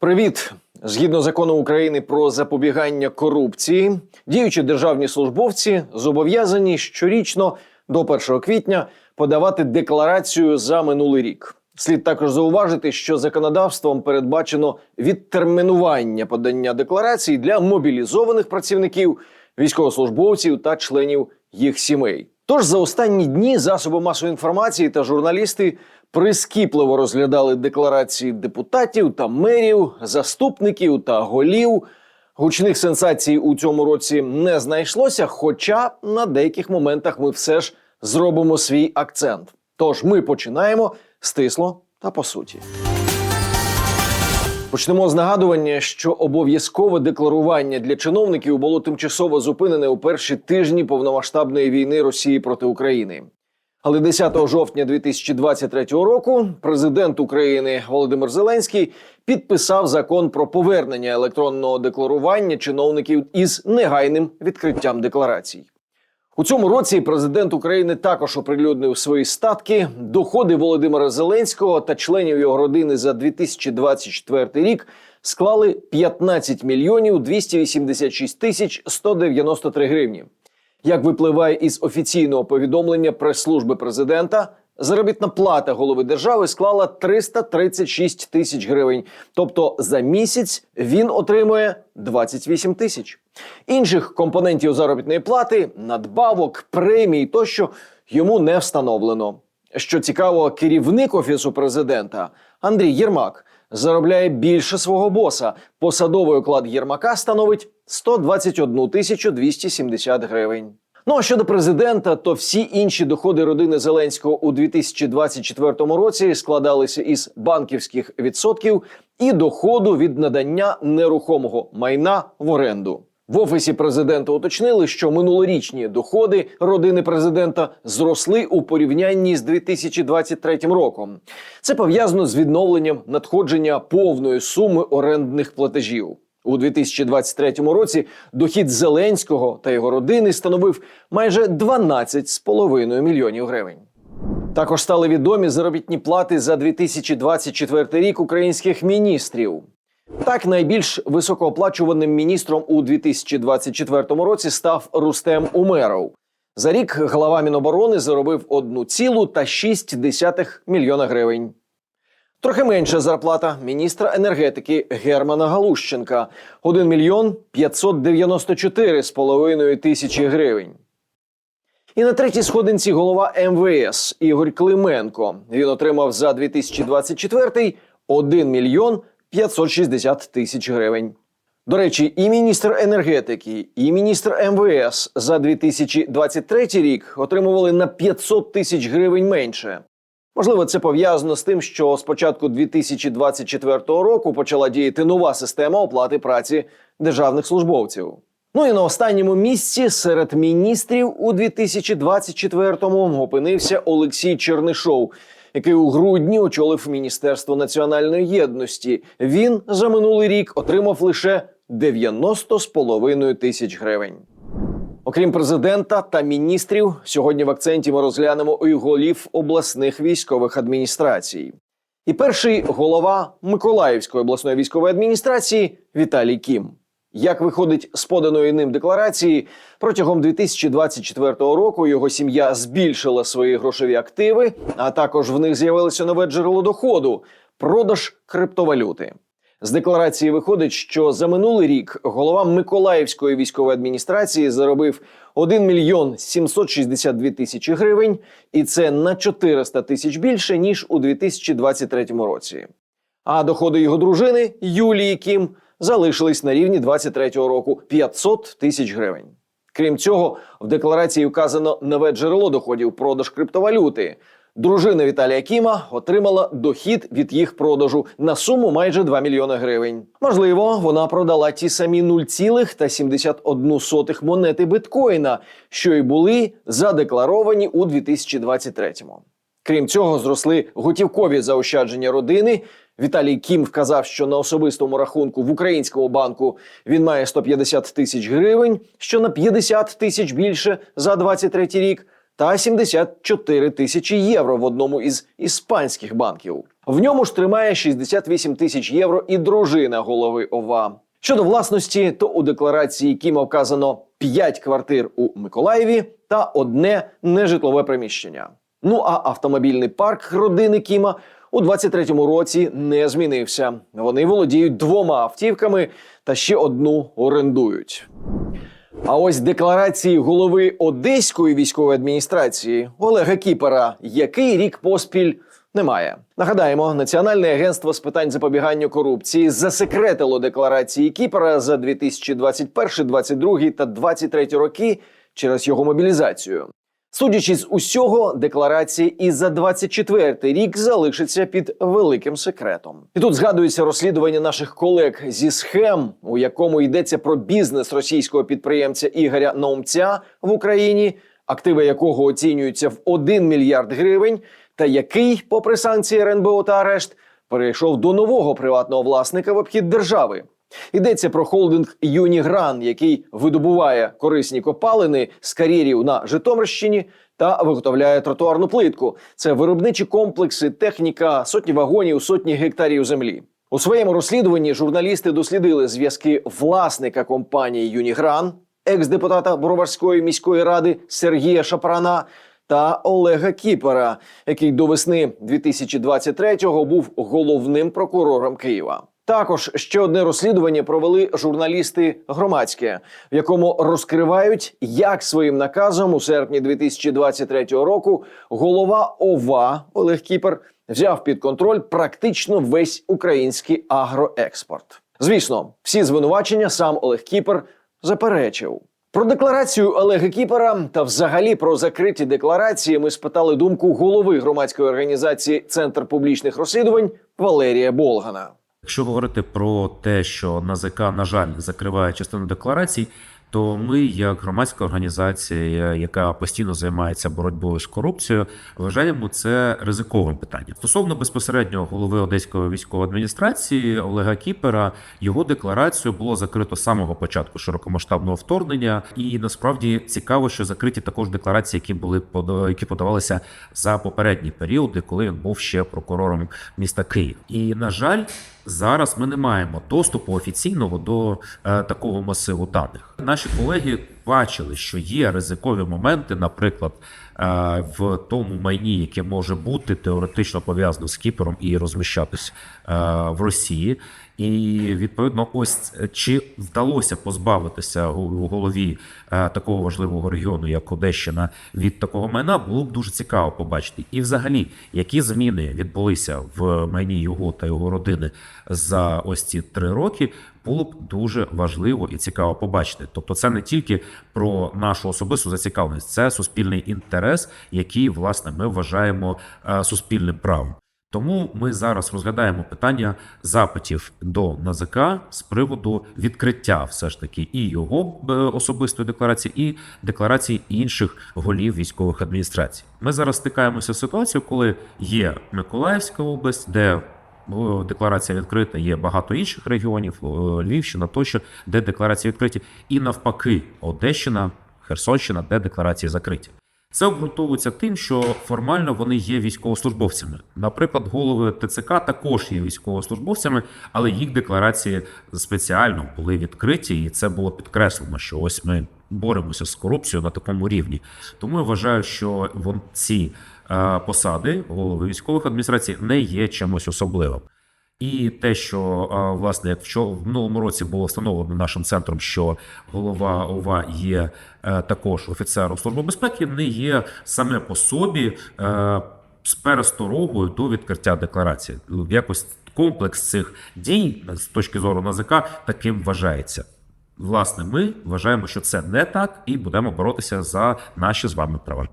Привіт! Згідно закону України про запобігання корупції, діючі державні службовці зобов'язані щорічно до 1 квітня подавати декларацію за минулий рік. Слід також зауважити, що законодавством передбачено відтермінування подання декларацій для мобілізованих працівників, військовослужбовців та членів їх сімей. Тож за останні дні засоби масової інформації та журналісти прискіпливо розглядали декларації депутатів та мерів, заступників та голів. Гучних сенсацій у цьому році не знайшлося, хоча на деяких моментах ми все ж зробимо свій акцент. Тож ми починаємо стисло та по суті. Почнемо з нагадування, що обов'язкове декларування для чиновників було тимчасово зупинене у перші тижні повномасштабної війни Росії проти України. Але 10 жовтня 2023 року президент України Володимир Зеленський підписав закон про повернення електронного декларування чиновників із негайним відкриттям декларацій. У цьому році президент України також оприлюднив свої статки, доходи Володимира Зеленського та членів його родини за 2024 рік склали 15 мільйонів 286 тисяч 193 гривні. Як випливає із офіційного повідомлення прес-служби президента, заробітна плата голови держави склала 336 тисяч гривень. Тобто за місяць він отримує 28 тисяч. Інших компонентів заробітної плати, надбавок, премій тощо йому не встановлено. Що цікаво, керівник офісу президента Андрій Єрмак заробляє більше свого боса. Посадовий оклад Єрмака становить 121 тисячу 270 гривень. Ну а щодо президента, то всі інші доходи родини Зеленського у 2024 році складалися із банківських відсотків і доходу від надання нерухомого майна в оренду. В офісі президента уточнили, що минулорічні доходи родини президента зросли у порівнянні з 2023 роком. Це пов'язано з відновленням надходження повної суми орендних платежів. У 2023 році дохід Зеленського та його родини становив майже 12,5 мільйонів гривень. Також стали відомі заробітні плати за 2024 рік українських міністрів. Так, найбільш високооплачуваним міністром у 2024 році став Рустем Умеров. За рік глава Міноборони заробив 1,6 мільйона гривень. Трохи менша зарплата міністра енергетики Германа Галущенка 1 мільйон 594,5 тисячі гривень. І на третій сходинці голова МВС Ігор Клименко. Він отримав за 2024 1 мільйон 560 тисяч гривень. До речі, і міністр енергетики, і міністр МВС за 2023 рік отримували на 500 тисяч гривень менше. Можливо, це пов'язано з тим, що з початку 2024 року почала діяти нова система оплати праці державних службовців. Ну і на останньому місці серед міністрів у 2024-му опинився Олексій Чернишов, який у грудні очолив Міністерство національної єдності. Він за минулий рік отримав лише 90,5 тисяч гривень. Окрім президента та міністрів, сьогодні в акценті ми розглянемо і голів обласних військових адміністрацій. І перший голова Миколаївської обласної військової адміністрації Віталій Кім. Як виходить з поданої ним декларації, протягом 2024 року його сім'я збільшила свої грошові активи, а також в них з'явилося нове джерело доходу продаж криптовалюти. З декларації виходить, що за минулий рік голова Миколаївської військової адміністрації заробив 1 мільйон 762 тисячі гривень, і це на 400 тисяч більше ніж у 2023 році. А доходи його дружини Юлії Кім залишились на рівні 23-го року 500 тисяч гривень. Крім цього, в декларації вказано нове джерело доходів продаж криптовалюти. Дружина Віталія Кіма отримала дохід від їх продажу на суму майже 2 мільйони гривень. Можливо, вона продала ті самі 0,71 монети біткоїна, що й були задекларовані у 2023-му. Крім цього, зросли готівкові заощадження родини. Віталій Кім вказав, що на особистому рахунку в українському банку він має 150 тисяч гривень, що на 50 тисяч більше за 23 рік. Та 74 тисячі євро в одному із іспанських банків. В ньому ж тримає 68 тисяч євро і дружина голови ОВА. Щодо власності, то у декларації Кіма вказано 5 квартир у Миколаєві та одне нежитлове приміщення. Ну а автомобільний парк родини Кіма у 23-му році не змінився. Вони володіють двома автівками та ще одну орендують. А ось декларації голови Одеської військової адміністрації Олега Кіпера, який рік поспіль немає. Нагадаємо, Національне агентство з питань запобігання корупції засекретило декларації Кіпера за 2021, 2022 та 2023 роки через його мобілізацію. Судячи з усього, декларація і за 24-й рік залишиться під великим секретом. І тут згадується розслідування наших колег зі схем, у якому йдеться про бізнес російського підприємця Ігоря Наумця в Україні, активи якого оцінюються в 1 мільярд гривень, та який, попри санкції РНБО та арешт, перейшов до нового приватного власника в обхід держави. Йдеться про холдинг Юнігран, який видобуває корисні копалини з кар'єрів на Житомирщині та виготовляє тротуарну плитку. Це виробничі комплекси, техніка, сотні вагонів, сотні гектарів землі. У своєму розслідуванні журналісти дослідили зв'язки власника компанії Юнігран, екс-депутата Броварської міської ради Сергія Шапрана та Олега Кіпера, який до весни 2023-го був головним прокурором Києва. Також ще одне розслідування провели журналісти громадське, в якому розкривають, як своїм наказом у серпні 2023 року голова ОВА Олег Кіпер взяв під контроль практично весь український агроекспорт. Звісно, всі звинувачення сам Олег Кіпер заперечив. Про декларацію Олега Кіпера та взагалі про закриті декларації ми спитали думку голови громадської організації Центр публічних розслідувань Валерія Болгана. Якщо говорити про те, що НАЗК, на жаль, закриває частину декларацій, то ми, як громадська організація, яка постійно займається боротьбою з корупцією, вважаємо це ризиковим питанням. Стосовно безпосередньо голови Одеської військової адміністрації Олега Кіпера, його декларацію було закрито з самого початку широкомасштабного вторгнення, і насправді цікаво, що закриті також декларації, які були які подавалися за попередні періоди, коли він був ще прокурором міста Київ. І на жаль. Зараз ми не маємо доступу офіційного до е, такого масиву даних. Наші колеги бачили, що є ризикові моменти, наприклад, е, в тому майні, яке може бути теоретично пов'язано з Кіпером і розміщатись е, в Росії. І відповідно, ось е, чи вдалося позбавитися у голові такого важливого регіону, як Одещина, від такого майна, було б дуже цікаво побачити. І, взагалі, які зміни відбулися в майні його та його родини за ось ці три роки, було б дуже важливо і цікаво побачити. Тобто, це не тільки про нашу особисту зацікавленість, це суспільний інтерес, який власне ми вважаємо е, суспільним правом. Тому ми зараз розглядаємо питання запитів до НАЗК з приводу відкриття все ж таки і його е, особистої декларації, і декларації інших голів військових адміністрацій. Ми зараз стикаємося з ситуацією, коли є Миколаївська область, де декларація відкрита, є багато інших регіонів, Львівщина тощо, де декларації відкриті, і навпаки, Одещина, Херсонщина, де декларації закриті. Це обґрунтовується тим, що формально вони є військовослужбовцями. Наприклад, голови ТЦК також є військовослужбовцями, але їх декларації спеціально були відкриті, і це було підкреслено, що ось ми боремося з корупцією на такому рівні. Тому я вважаю, що вон ці е, посади голови військових адміністрацій не є чимось особливим. І те, що а, власне, як в минулому році було встановлено нашим центром, що голова ОВА є е, також офіцером служби безпеки, не є саме по собі е, з пересторогою до відкриття декларації. Якось комплекс цих дій з точки зору НАЗК таким вважається. Власне, ми вважаємо, що це не так, і будемо боротися за наші з вами права.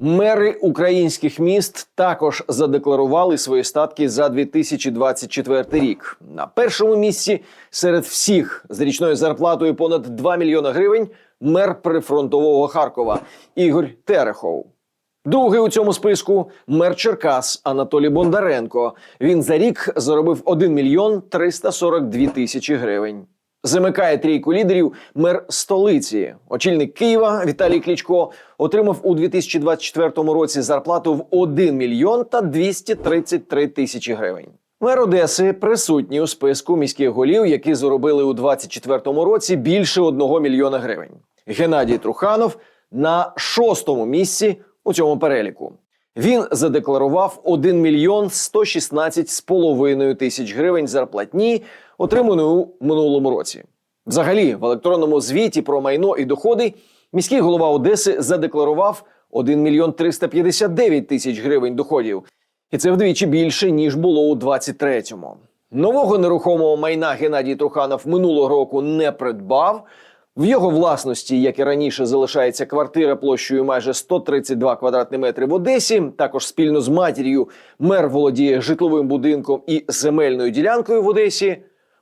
Мери українських міст також задекларували свої статки за 2024 рік. На першому місці серед всіх з річною зарплатою понад 2 мільйона гривень мер прифронтового Харкова Ігор Терехов. Другий у цьому списку мер Черкас Анатолій Бондаренко. Він за рік заробив 1 мільйон 342 тисячі гривень. Замикає трійку лідерів мер столиці. Очільник Києва Віталій Кличко отримав у 2024 році зарплату в 1 мільйон та 233 тисячі гривень. Мер Одеси присутній у списку міських голів, які заробили у 2024 році більше 1 мільйона гривень. Геннадій Труханов на шостому місці у цьому переліку. Він задекларував 1 мільйон 116 з половиною тисяч гривень зарплатні, отриманої у минулому році. Взагалі, в електронному звіті про майно і доходи міський голова Одеси задекларував 1 мільйон 359 тисяч гривень доходів. І це вдвічі більше, ніж було у 23-му. Нового нерухомого майна Геннадій Труханов минулого року не придбав. В його власності, як і раніше, залишається квартира площею майже 132 квадратні метри в Одесі. Також спільно з матір'ю мер володіє житловим будинком і земельною ділянкою в Одесі.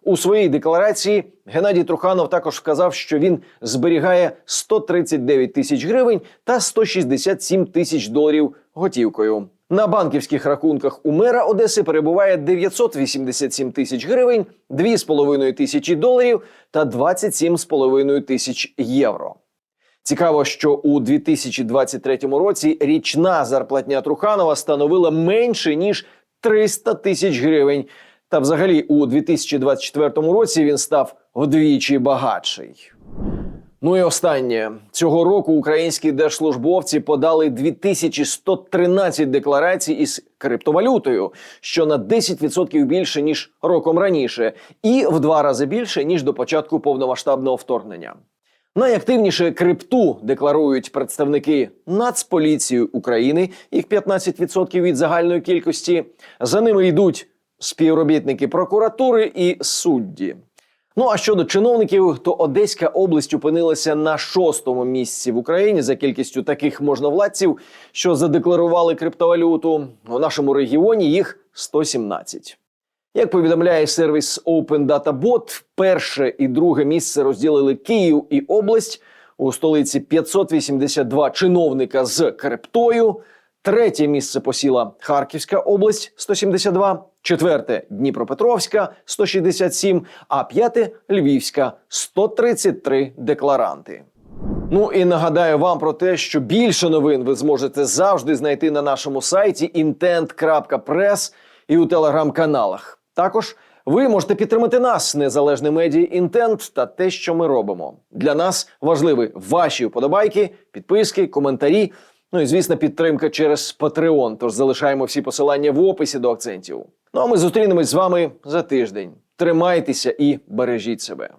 У своїй декларації Геннадій Труханов також вказав, що він зберігає 139 тисяч гривень та 167 тисяч доларів готівкою. На банківських рахунках у мера Одеси перебуває 987 тисяч гривень, 2,5 тисячі доларів та 27,5 тисяч євро. Цікаво, що у 2023 році річна зарплатня Труханова становила менше ніж 300 тисяч гривень. Та взагалі у 2024 році він став вдвічі багатший. Ну і останнє цього року українські держслужбовці подали 2113 декларацій із криптовалютою, що на 10% більше ніж роком раніше, і в два рази більше ніж до початку повномасштабного вторгнення. Найактивніше крипту декларують представники Нацполіції України, їх 15% від загальної кількості. За ними йдуть співробітники прокуратури і судді. Ну а щодо чиновників, то Одеська область опинилася на шостому місці в Україні за кількістю таких можновладців, що задекларували криптовалюту. У нашому регіоні їх 117. Як повідомляє сервіс Open Data Bot, перше і друге місце розділили Київ і область. У столиці 582 чиновника з криптою. Третє місце посіла Харківська область 172, четверте Дніпропетровська 167, а п'яте Львівська 133 декларанти. Ну і нагадаю вам про те, що більше новин ви зможете завжди знайти на нашому сайті intent.press і у телеграм-каналах. Також ви можете підтримати нас, незалежне медіа інтент та те, що ми робимо. Для нас важливі ваші вподобайки, підписки, коментарі. Ну і звісно, підтримка через Patreon. Тож залишаємо всі посилання в описі до акцентів. Ну а ми зустрінемось з вами за тиждень. Тримайтеся і бережіть себе.